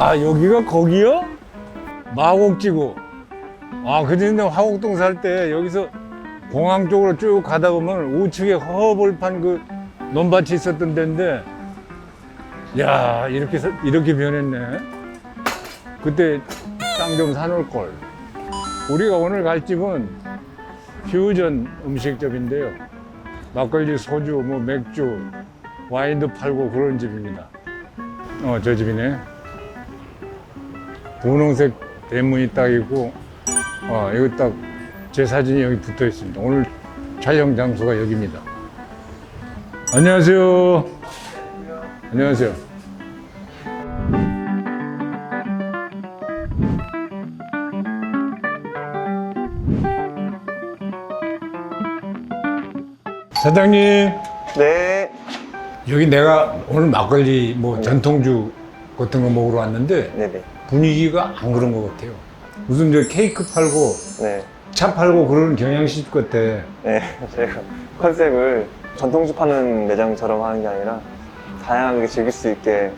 야 여기가 거기요? 마곡지구. 아 그전에 화곡동 살 때 여기서 공항 쪽으로 쭉 가다 보면 우측에 허벌판 그 논밭이 있었던 데인데 야 이렇게 서- 이렇게 변했네. 그때 땅 좀 사놓을 걸. 우리가 오늘 갈 집은 퓨전 음식점인데요. 막걸리, 소주, 뭐 맥주, 와인도 팔고 그런 집입니다. 어, 저 집이네. 분홍색 대문이 딱 있고, 어, 여기 딱제 사진이 여기 붙어 있습니다. 오늘 촬영 장소가 여기입니다. 안녕하세요. 안녕하세요. 사장님, 네. 여기 내가 오늘 막걸리 뭐 전통주 같은 거 먹으러 왔는데 네네. 분위기가 안 그런 것 같아요. 무슨 저 케이크 팔고 네. 차 팔고 그런 경양식 같아. 네. 저희가 컨셉을 전통주 파는 매장처럼 하는 게 아니라 다양하게 즐길 수 있게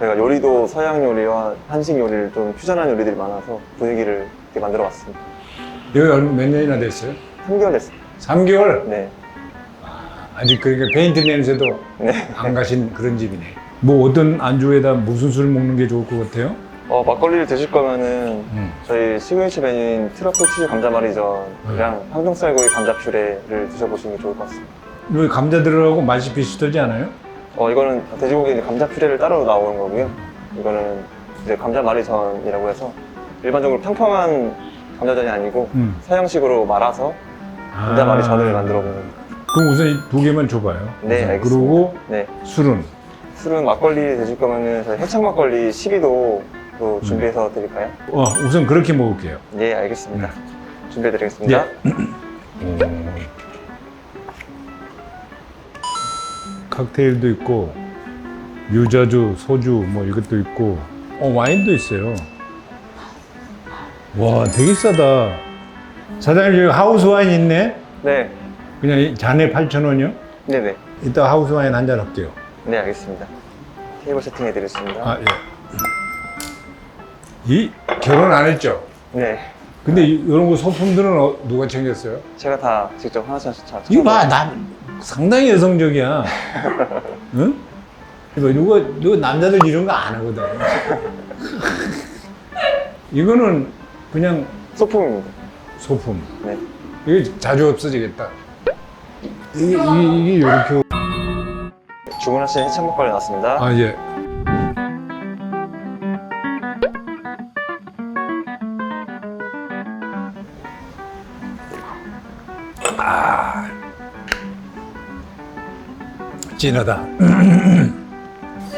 저희가 요리도 서양 요리와 한식 요리를 좀 퓨전한 요리들이 많아서 분위기를 이렇게 만들어 봤습니다. 여기 얼마- 몇 년이나 됐어요? 3개월 됐습니다. 3개월? 네. 아직 그러니까 페인트 냄새도 네. 안 가신 그런 집이네. 뭐 어떤 안주에다 무슨 술 먹는 게 좋을 것 같아요? 어, 막걸리를 드실 거면은 음. 저희 시그니처 메뉴인 트러플 치즈 감자말이전이랑 항정살고기 감자 퓨레를 드셔보시는 게 좋을 것 같습니다. 여기 감자 들어가고 맛이 비슷하지 않아요? 어, 이거는 돼지고기 감자 퓨레를 따로 나오는 거고요. 이거는 이제 감자 말이전이라고 해서 일반적으로 평평한 감자전이 아니고 음. 서양식으로 말아서 감자 말이전을 만들어 보는. 그럼 우선 이두 개만 줘봐요. 네, 우선. 알겠습니다. 그리고 네. 술은? 술은 막걸리 드실 거면은 저희 해창 막걸리 12도 또 준비해서 드릴까요? 어, 우선 그렇게 먹을게요. 네, 알겠습니다. 준비해 드리겠습니다. 칵테일도 있고 유자주, 소주 뭐 이것도 있고 어 와인도 있어요. 와 되게 싸다. 사장님 여기 하우스 와인 있네. 네. 그냥 이 잔에 8,000원이요? 네네. 이따 하우스 와인 한 잔 할게요. 네, 알겠습니다. 테이블 세팅해 드리겠습니다. 아 예. 이 결혼 안 했죠? 네. 근데 이, 이런 거 소품들은 어- 누가 챙겼어요? 제가 다 직접 하나씩 다 이거 봐, 나 상당히 여성적이야. 응? 이거 누가 누가 남자들 이런 거 안 하거든. 이거는 그냥 소품입니다. 소품. 네. 이게 자주 없어지겠다. 이게 이게, 이게 이렇게 주문하신 해창 막걸리 나왔습니다. 아 예. 거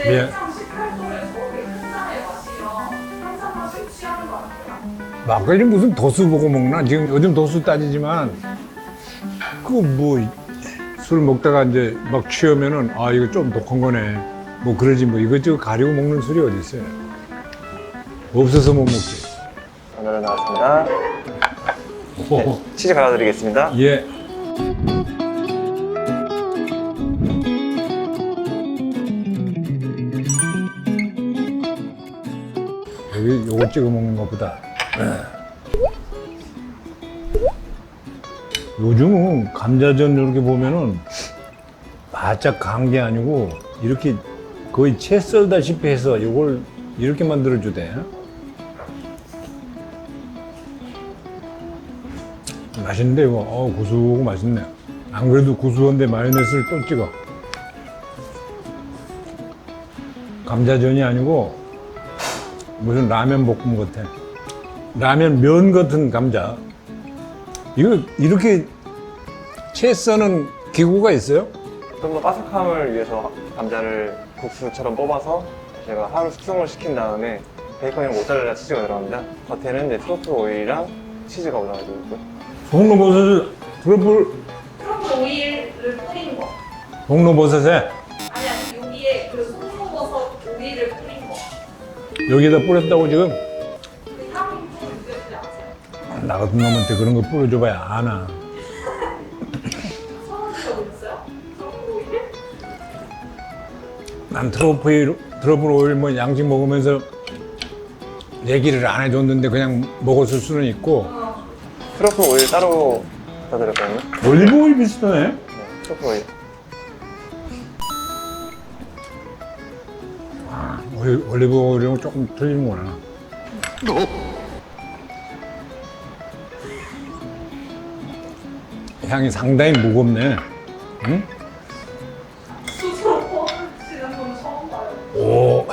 아니에요? 막걸리 무슨 도수 보고 먹나? 지금 요즘 도수 따지지만 그뭐술 먹다가 이제 막 취하면은 아 이거 좀 독한 거네. 뭐 그러지 뭐 이것저것 가리고 먹는 술이 어디 있어요? 없어서 못 먹지. 하나 나왔습니다. 오, 네, 치즈 갈아드리겠습니다. 예. 여기 요거 찍어 먹는 것보다 예. 요즘은 감자전 이렇게 보면은 바짝 간 게 아니고 이렇게 거의 채 썰다시피 해서 이걸 이렇게 만들어 주대. 맛있는데 이거 어, 구수하고 맛있네. 안 그래도 구수한데 마요네즈를 또 찍어. 감자전이 아니고 무슨 라면 볶음 같아. 라면 면 같은 감자. 이거 이렇게 채 써는 기구가 있어요? 좀 더 바삭함을 위해서 감자를 국수처럼 뽑아서 제가 하루 숙성을 시킨 다음에 베이컨이랑 모짜렐라 치즈가 들어갑니다. 겉에는 이제 트러플 오일이랑 치즈가 올라가지고 있고요. 홍로버섯을 트러플 트러플 오일을 뿌린 거. 홍로버섯에 아니 아니 여기에 그 송로버섯 오일을 뿌린 거. 여기다 뿌렸다고 지금 그 향이 좀 느껴지지 않아요? 나 같은 놈한테 그런 거 뿌려줘봐야 아나. 트러플 오일? 난 트러플, 트러플 오일 뭐 양식 먹으면서 얘기를 안 해줬는데 그냥 먹었을 수는 있고 트러플 오일 따로 갖다 드렸거든요. 올리브 오일 비슷하네. 네, 트러플 오일. 올리- 올리브 오일은 조금 틀리는구나. 향이 상당히 무겁네. 응? 스스로 포함시는 건 처음 봐요. 오.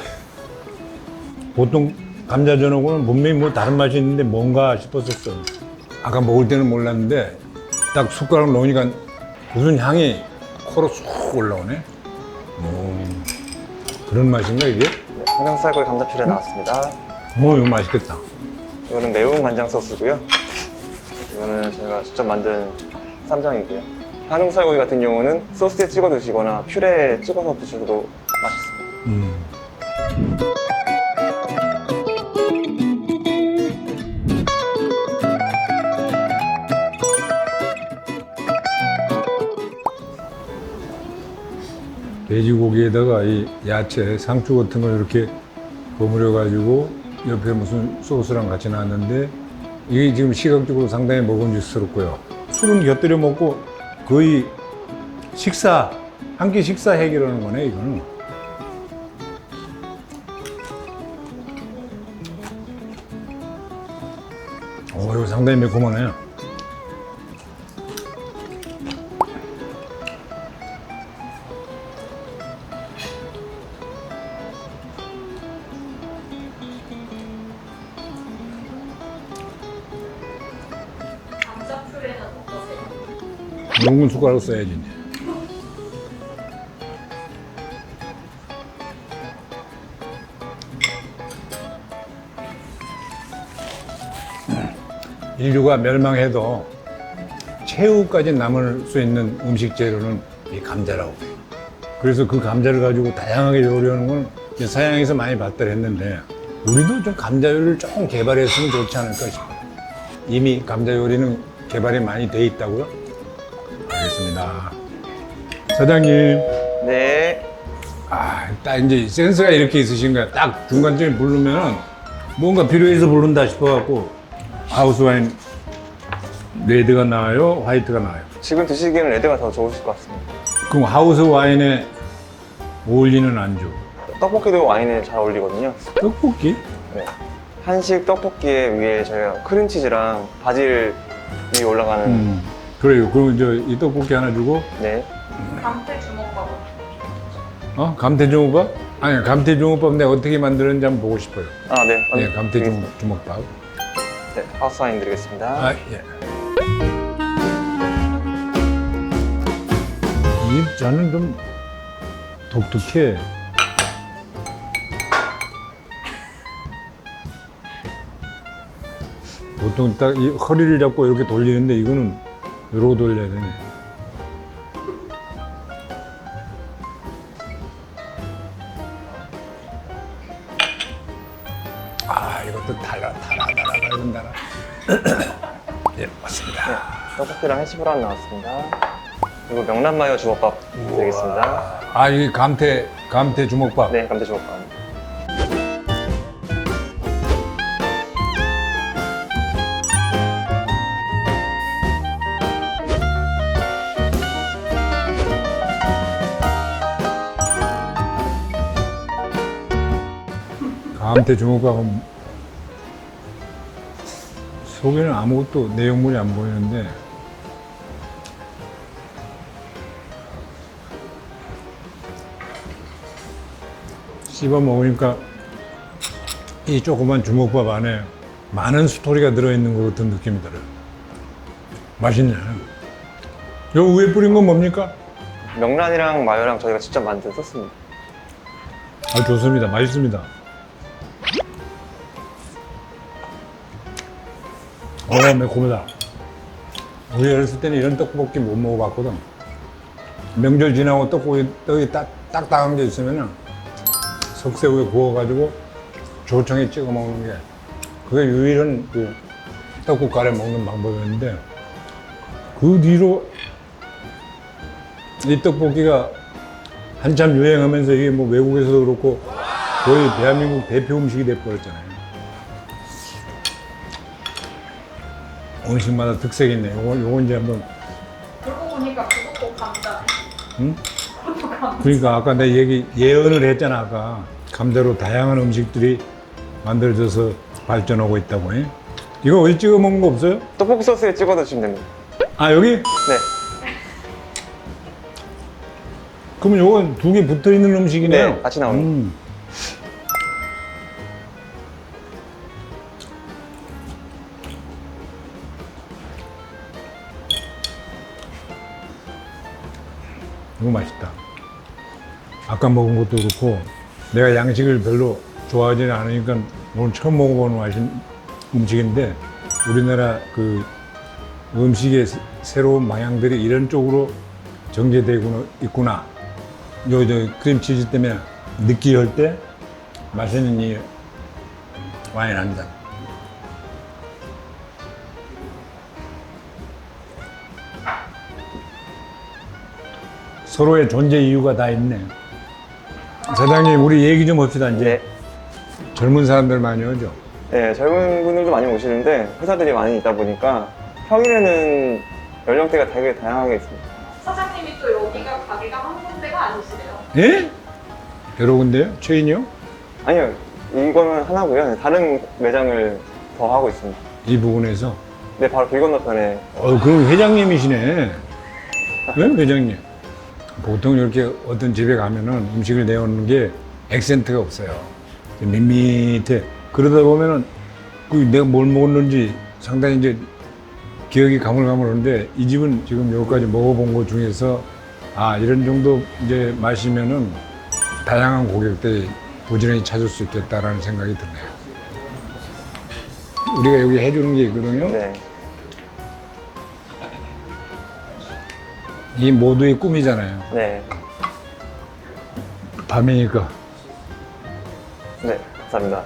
보통 감자전하고는 분명히 뭐 다른 맛이 있는데 뭔가 싶었었어. 아까 먹을 때는 몰랐는데 딱 숟가락 넣으니까 무슨 향이 코로 쑥 올라오네. 오. 그런 맛인가 이게? 네, 항정살구이 감자 퓨레 나왔습니다. 뭐 이거 맛있겠다. 이거는 매운 간장 소스고요. 이거는 제가 직접 만든 쌈장이고요. 한웅살구이 같은 경우는 소스에 찍어 드시거나 퓨레에 찍어서 드셔도 맛있습니다. 음. 돼지고기에다가 이 야채, 상추 같은 걸 이렇게 버무려 가지고 옆에 무슨 소스랑 같이 놨는데 이게 지금 시각적으로 상당히 먹음직스럽고요. 술은 곁들여 먹고 거의 식사 한 끼 식사 해결하는 거네 이거는. 오 이거 상당히 매콤하네. 감 뭉근 숟가락 써야지 이제. 인류가 멸망해도 최후까지 남을 수 있는 음식 재료는 이 감자라고 해요. 그래서 그 감자를 가지고 다양하게 요리하는 건 서양에서 많이 발달했는데 우리도 좀 감자 요리를 조금 개발했으면 좋지 않을까 싶어요. 이미 감자 요리는 개발이 많이 돼 있다고요? 알겠습니다. 사장님, 네. 아, 딱 이제 센스가 이렇게 있으신 거야. 딱 중간쯤에 부르면 뭔가 필요해서 부른다 싶어갖고 하우스 와인 레드가 나와요, 화이트가 나와요. 지금 드시기에는 레드가 더 좋으실 것 같습니다. 그럼 하우스 와인에 어울리는 안주. 떡볶이도 와인에 잘 어울리거든요. 떡볶이? 네. 한식 떡볶이에 위에 저희가 크림치즈랑 바질 이 올라가는 음, 그래요. 그럼 이제 이 떡볶이 하나 주고, 네. 감태 주먹밥. 어? 감태 주먹밥? 아니, 감태 주먹밥 내가 어떻게 만드는지 한번 보고 싶어요. 아, 네. 네, 감태 주먹밥. 네, 하우스 와인 드리겠습니다. 아, 예. 이 잔은 좀 독특해. 보통 딱 이 허리를 잡고 이렇게 돌리는데 이거는 이러고 돌려야 되네. 아, 이것도 달라, 달아, 달아, 달아, 달아. 예, 맞습니다. 떡볶이랑 해시브라운 나왔습니다. 그리고 명란마요 주먹밥 드리겠습니다. 아, 이 감태, 감태 주먹밥. 네, 감자 주먹밥. 감태 주먹밥은 속에는 아무것도 내용물이 안 보이는데 씹어 먹으니까 이 조그만 주먹밥 안에 많은 스토리가 들어있는 것 같은 느낌이 들어요. 맛있네. 요 위에 뿌린 건 뭡니까? 명란이랑 마요랑 저희가 직접 만든 소스입니다. 아, 좋습니다. 맛있습니다. 어, 매콤하다. 우리 어렸을 때는 이런 떡볶이 못 먹어봤거든. 명절 지나고 떡볶이, 떡이 딱, 딱딱한 게 있으면은 석쇠우에 구워가지고 조청에 찍어 먹는 게 그게 유일한 그 떡국 가래 먹는 방법이었는데 그 뒤로 이 떡볶이가 한참 유행하면서 이게 뭐 외국에서도 그렇고 거의 대한민국 대표 음식이 돼버렸잖아요. 음식마다 특색이 있네. 요거, 요거 이제 한번, 그러고 보니까 그것도 감자. 응? 그것도 감자. 그러니까 아까 내 얘기, 예언을 했잖아, 아까. 감자로 다양한 음식들이 만들어져서 발전하고 있다고. 예? 이거 어디 찍어 먹는 거 없어요? 떡볶이 소스에 찍어 드시면 됩니다. 아, 여기? 네. 그러면 요건 두 개 붙어 있는 음식이네요. 네, 같이 나오는 음. 이거 맛있다. 아까 먹은 것도 그렇고 내가 양식을 별로 좋아하지는 않으니까 오늘 처음 먹어보는 맛인 음식인데 우리나라 그 음식의 새- 새로운 방향들이 이런 쪽으로 전개되고 있구나. 요, 저 크림치즈 때문에 느끼할 때 맛있는 이 와인 한 잔. 서로의 존재 이유가 다 있네. 사장님, 우리 얘기 좀 합시다, 이제. 네. 젊은 사람들 많이 오죠? 네, 젊은 분들도 많이 오시는데 회사들이 많이 있다 보니까 평일에는 연령대가 되게 다양하게 있습니다. 사장님이 또 여기가 가게가 한 군데가 아니시래요. 예? 여러 군데요? 체인이요? 아니요, 이거는 하나고요. 다른 매장을 더 하고 있습니다. 이 부분에서. 네, 바로 길 건너편에 어, 그럼 회장님이시네. 왜 회장님? 보통 이렇게 어떤 집에 가면은 음식을 내오는 게 액센트가 없어요. 밋밋해. 그러다 보면은 그 내가 뭘 먹었는지 상당히 이제 기억이 가물가물한데 이 집은 지금 여기까지 먹어본 것 중에서 아, 이런 정도 이제 마시면은 다양한 고객들이 부지런히 찾을 수 있겠다라는 생각이 드네요. 우리가 여기 해주는 게 있거든요. 네, 이 모두의 꿈이잖아요. 네, 밤이니까. 네, 감사합니다.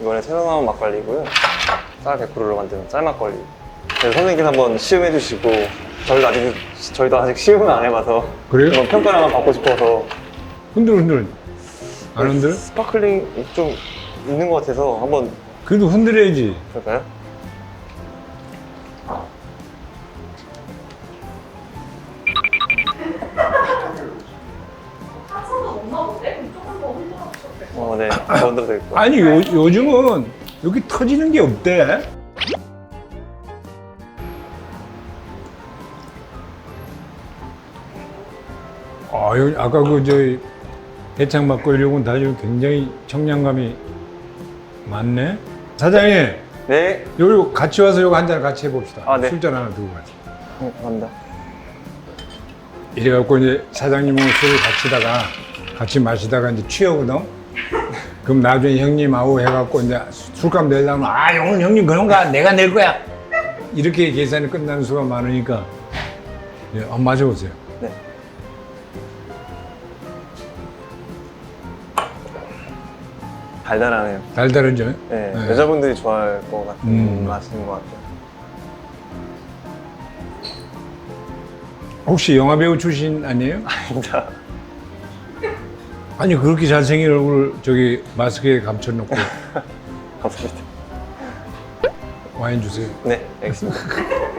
이번에 새로 나온 막걸리고요. 쌀 100%로 만든 쌀 막걸리. 그래서 선생님께서 한번 시음해 주시고 저희도 아직 저희도 아직 시음을 안 해봐서 그래요? 한번 평가를 한번 받고 싶어서 흔들 흔들. 안 흔들? 스파클링 좀 있는 것 같아서 한번 그래도 흔들어야지. 볼까요? 어, 네. 더 흔들어 드릴게요. 아니 요, 요즘은 여기 터지는 게 없대. 아, 여기 아까 그 저희 대창 막걸리하고는 다르게 굉장히 청량감이 많네. 사장님, 네. 여기 같이 와서 요거 한 잔 같이 해봅시다. 아, 네. 술잔 하나 두고 같이. 네, 감사합니다. 이래갖고 이제 사장님하고 술을 같이다가 같이 마시다가 이제 취하거든. 그럼 나중에 형님하고 해갖고 이제 술값 내려면 아 오늘 형님 그런가 내가 낼 거야. 이렇게 계산이 끝나는 수가 많으니까 예, 한번 마셔보세요. 네. 달달하네요. 달달하죠? 네, 네. 여자분들이 좋아할 것 같은 음. 맛인 것 같아요. 혹시 영화 배우 출신 아니에요? 진짜. 아니 그렇게 잘생긴 얼굴 저기 마스크에 감춰놓고 감사합니다. 와인 주세요. 네, 알겠습니다.